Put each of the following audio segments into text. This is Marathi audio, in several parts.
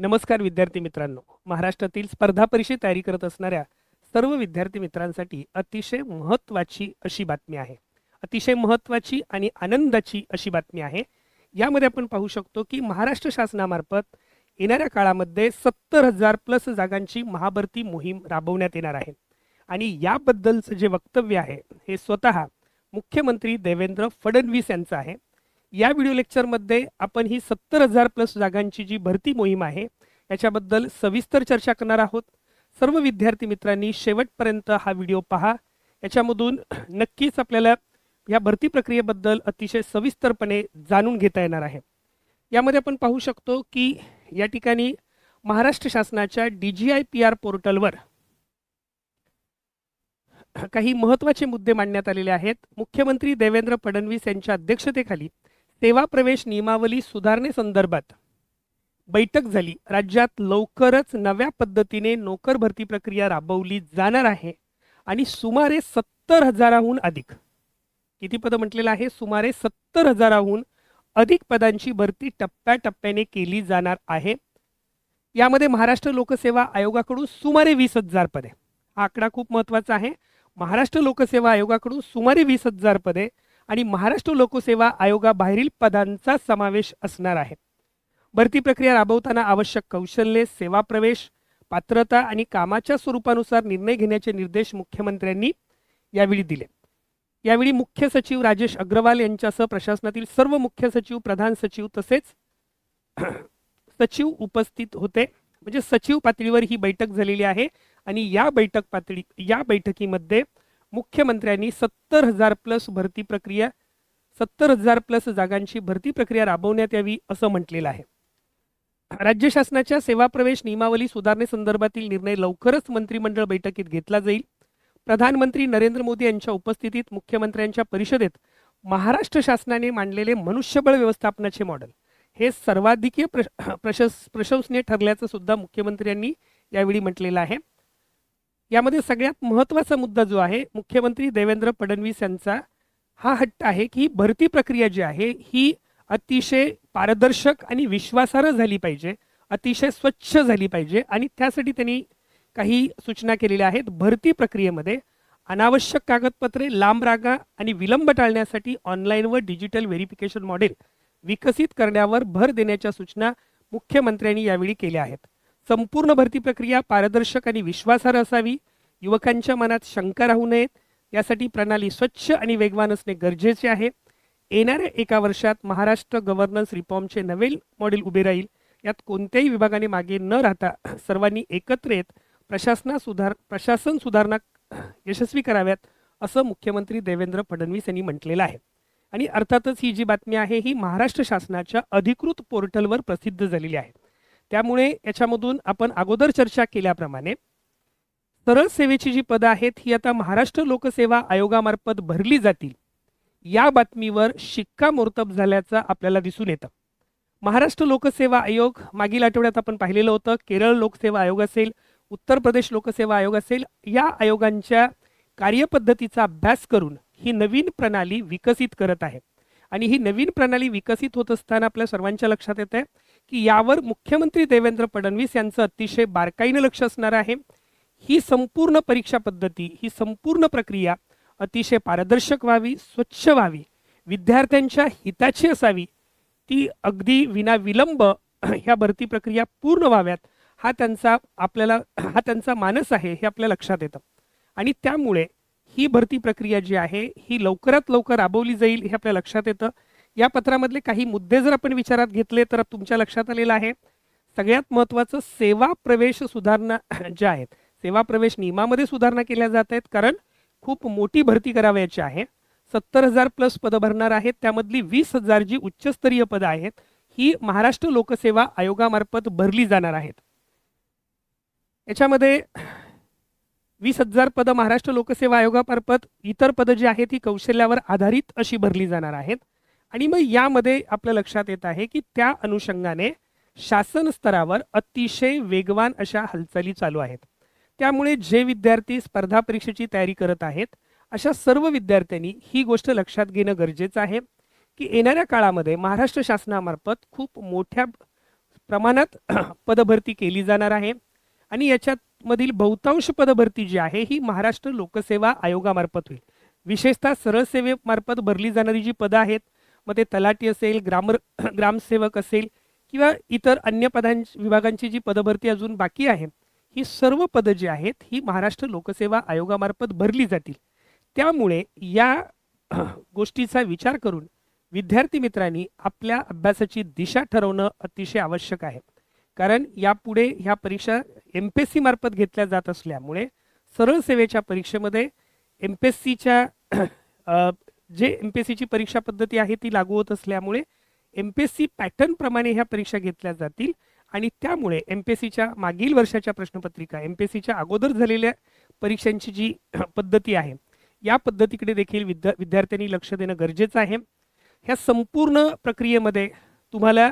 नमस्कार विद्यार्थी मित्रांनो. महाराष्ट्रातील स्पर्धा परीक्षे तयारी करत असणाऱ्या सर्व विद्यार्थी मित्रांसाठी अतिशय महत्त्वाची अशी बातमी आहे. अतिशय महत्त्वाची आणि आनंदाची अशी बातमी आहे. यामध्ये आपण पाहू शकतो की महाराष्ट्र शासनामार्फत येणाऱ्या काळामध्ये सत्तर हजार प्लस जागांची महाभरती मोहीम राबवण्यात येणार आहे. आणि याबद्दलचं जे वक्तव्य आहे हे स्वतः मुख्यमंत्री देवेंद्र फडणवीस यांचं आहे. या व्हिडिओ लेक्चरमध्ये आपण ही सत्तर हजार प्लस जागांची जी भरती मोहीम आहे याच्याबद्दल सविस्तर चर्चा करणार आहोत. सर्व विद्यार्थी मित्रांनी शेवटपर्यंत हा व्हिडिओ पहा. याच्यामधून नक्कीच आपल्याला या भरती प्रक्रियेबद्दल अतिशय सविस्तरपणे जाणून घेता येणार आहे. यामध्ये आपण पाहू शकतो की या ठिकाणी महाराष्ट्र शासनाच्या D G I P R पोर्टलवर काही महत्त्वाचे मुद्दे मांडण्यात आलेले आहेत. मुख्यमंत्री देवेंद्र फडणवीस यांच्या अध्यक्षतेखाली सेवा प्रवेश नियमावली सुधारणेसंदर्भात बैठक झाली. राज्यात लवकरच नव्या पद्धतीने नोकर भरती प्रक्रिया राबवली जाणार आहे आणि सुमारे सत्तर हजाराहून अधिक. किती पदं म्हटलेलं आहे? सुमारे सत्तर हजाराहून अधिक पदांची भरती टप्प्याटप्प्याने केली जाणार आहे. यामध्ये महाराष्ट्र लोकसेवा आयोगाकडून सुमारे वीस हजार पदे. हा आकडा खूप महत्त्वाचा आहे. महाराष्ट्र लोकसेवा आयोगाकडून सुमारे वीस हजार पदे आणि महाराष्ट्र लोकसेवा आयोगाबाहेरील पदांचा समावेश असणार आहे. भरती प्रक्रिया राबवताना आवश्यक कौशल्ये सेवा प्रवेश पात्रता आणि कामाच्या स्वरूपानुसार निर्णय घेण्याचे निर्देश मुख्यमंत्र्यांनी यावेळी दिले. यावेळी मुख्य सचिव राजेश अग्रवाल यांच्यासह प्रशासनातील सर्व मुख्य सचिव प्रधान सचिव तसेच सचिव उपस्थित होते. म्हणजे सचिव पातळीवर ही बैठक झालेली आहे आणि या बैठक पातळी या बैठकीमध्ये मुख्यमंत्र्यांनी सत्तर हजार प्लस भरती प्रक्रिया सत्तर हजार प्लस जागांची भरती प्रक्रिया राबवण्यात यावी असं म्हटलेलं आहे. राज्य शासनाच्या सेवा प्रवेश नियमावली सुधारणेसंदर्भातील निर्णय लवकरच मंत्रिमंडळ बैठकीत घेतला जाईल. प्रधानमंत्री नरेंद्र मोदी यांच्या उपस्थितीत मुख्यमंत्र्यांच्या परिषदेत महाराष्ट्र शासनाने मांडलेले मनुष्यबळ व्यवस्थापनाचे मॉडेल हे सर्वाधिकीय प्रश प्रशस प्रशंसनीय ठरल्याचं सुद्धा मुख्यमंत्र्यांनी यावेळी म्हटलेलं आहे. यामध्ये सगळ्यात महत्त्वाचा मुद्दा जो आहे मुख्यमंत्री देवेंद्र फडणवीस यांचा हा हट्ट आहे की ही भरती प्रक्रिया जी आहे ही अतिशय पारदर्शक आणि विश्वासार्ह झाली पाहिजे अतिशय स्वच्छ झाली पाहिजे आणि त्यासाठी त्यांनी काही सूचना केलेल्या आहेत. भरती प्रक्रियेमध्ये अनावश्यक कागदपत्रे लांब रागा आणि विलंब टाळण्यासाठी ऑनलाईन व डिजिटल व्हेरिफिकेशन मॉडेल विकसित करण्यावर भर देण्याच्या सूचना मुख्यमंत्र्यांनी यावेळी केल्या आहेत. संपूर्ण भरती प्रक्रिया पारदर्शक आणि विश्वासार्ह असावी. युवकांच्या मनात शंका राहू नयेत. यासाठी प्रणाली स्वच्छ आणि वेगवान असणे गरजेचे आहे. येणाऱ्या एका वर्षात महाराष्ट्र गव्हर्नन्स रिफॉर्मचे नवे मॉडेल उभे राहील. यात कोणत्याही विभागाने मागे न राहता सर्वांनी एकत्र येत प्रशासना सुधार प्रशासन सुधारणा यशस्वी कराव्यात असं मुख्यमंत्री देवेंद्र फडणवीस यांनी म्हटलेलं आहे. आणि अर्थातच ही जी बातमी आहे ही महाराष्ट्र शासनाच्या अधिकृत पोर्टलवर प्रसिद्ध झालेली आहे. त्यामुळे याच्यामधून आपण अगोदर चर्चा केल्याप्रमाणे सरळ सेवेची जी पदं आहेत ही आता महाराष्ट्र लोकसेवा आयोगामार्फत भरली जातील. या बातमीवर शिक्कामोर्तब झाल्याचं आपल्याला दिसून येतं. महाराष्ट्र लोकसेवा आयोग मागील आठवड्यात आपण पाहिलेलं होतं केरळ लोकसेवा आयोग असेल उत्तर प्रदेश लोकसेवा आयोग असेल या आयोगांच्या कार्यपद्धतीचा अभ्यास करून ही नवीन प्रणाली विकसित करत आहे. आणि ही नवीन प्रणाली विकसित होत असताना आपल्या सर्वांच्या लक्षात येत आहे की यावर मुख्यमंत्री देवेंद्र फडणवीस यांचं अतिशय बारकाईनं लक्ष असणार आहे. ही संपूर्ण परीक्षा पद्धती ही संपूर्ण प्रक्रिया अतिशय पारदर्शक व्हावी स्वच्छ व्हावी विद्यार्थ्यांच्या हिताची असावी ती अगदी विना विलंब ह्या भरती प्रक्रिया पूर्ण व्हाव्यात हा त्यांचा आपल्याला हा त्यांचा मानस आहे हे आपल्या लक्षात येतं. आणि त्यामुळे ही भरती प्रक्रिया जी आहे ही लवकरात लवकर राबवली जाईल हे आपल्या लक्षात येतं. या पत्रामधले काही मुद्दे जर आपण विचारात घेतले तर तुमच्या लक्षात आलेलं आहे. सगळ्यात महत्त्वाचं सेवा प्रवेश सुधारणा ज्या आहेत सेवा प्रवेश नियमामध्ये सुधारणा केल्या जात आहेत. कारण खूप मोठी भरती करावयाची आहे. सत्तर हजार प्लस पदं भरणार आहेत. त्यामधली वीस हजार जी उच्चस्तरीय पदं आहेत ही महाराष्ट्र लोकसेवा आयोगामार्फत भरली जाणार आहेत. याच्यामध्ये वीस हजार पदं महाराष्ट्र लोकसेवा आयोगामार्फत इतर पदं जी आहेत ती कौशल्यावर आधारित अशी भरली जाणार आहेत. आणि मग यामध्ये आपल्या लक्षात येत आहे की त्या अनुषंगाने शासन स्तरावर अतिशय वेगवान अशा हालचाली चालू आहेत. त्यामुळे जे विद्यार्थी स्पर्धा परीक्षेची तयारी करत आहेत अशा सर्व विद्यार्थ्यांनी ही गोष्ट लक्षात घेणं गरजेचं आहे की येणाऱ्या काळामध्ये महाराष्ट्र शासनामार्फत खूप मोठ्या प्रमाणात पदभरती केली जाणार आहे आणि याच्यामधील बहुतांश पदभरती जी आहे ही महाराष्ट्र लोकसेवा आयोगामार्फत होईल. विशेषतः सरळ सेवेमार्फत भरली जाणारी जी पदं आहेत मग ते तलाटी असेल ग्रामर ग्रामसेवक असेल किंवा इतर अन्य पदां विभागांची जी पदभरती अजून बाकी आहे ही सर्व पदं जी आहेत ही महाराष्ट्र लोकसेवा आयोगामार्फत भरली जातील. त्यामुळे या गोष्टीचा विचार करून विद्यार्थी मित्रांनी आपल्या अभ्यासाची दिशा ठरवणं अतिशय आवश्यक आहे. कारण यापुढे ह्या परीक्षा एम पी एस सी मार्फत घेतल्या जात असल्यामुळे सरळ सेवेच्या परीक्षेमध्ये एम पी एस सीच्या जे एम पी एस सीची परीक्षा पद्धती आहे ती लागू होत असल्यामुळे एम पी एस सी पॅटर्नप्रमाणे ह्या परीक्षा घेतल्या जातील. आणि त्यामुळे एम पी एस सीच्या मागील वर्षाच्या प्रश्नपत्रिका एम पी एस सीच्या अगोदर झालेल्या परीक्षांची जी पद्धती आहे या पद्धतीकडे देखील विद्या विद्यार्थ्यांनी लक्ष देणं गरजेचं आहे. ह्या संपूर्ण प्रक्रियेमध्ये तुम्हाला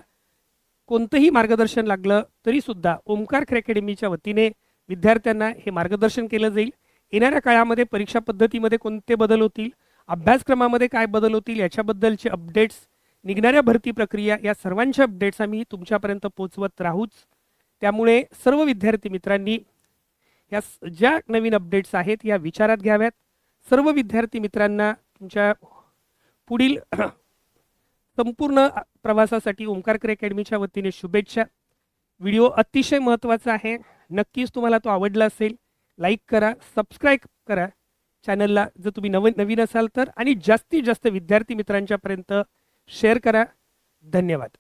कोणतंही मार्गदर्शन लागलं तरीसुद्धा ओमकार खेळ अकॅडमीच्या वतीने विद्यार्थ्यांना हे मार्गदर्शन केलं जाईल. येणाऱ्या काळामध्ये परीक्षा पद्धतीमध्ये कोणते बदल होतील अभ्यासक्रमामध्ये काय बदल होतील याच्याबद्दलचे अपडेट्स निघणाऱ्या भरती प्रक्रिया या सर्वांच्या अपडेट्स आम्ही तुमच्यापर्यंत पोचवत राहूच. त्यामुळे सर्व विद्यार्थी मित्रांनी या स- ज्या नवीन अपडेट्स आहेत या विचारात घ्याव्यात. सर्व विद्यार्थी मित्रांना तुमच्या पुढील संपूर्ण प्रवासासाठी ओंकारकर अकॅडमीच्या वतीने शुभेच्छा. व्हिडिओ अतिशय महत्त्वाचा आहे. नक्कीच तुम्हाला तो आवडला असेल लाईक करा सबस्क्राईब करा. चॅनलला जर तुम्ही नवीन नवीन असाल तर आणि जास्तीत जास्त विद्यार्थी मित्रांच्यापर्यंत शेअर करा. धन्यवाद.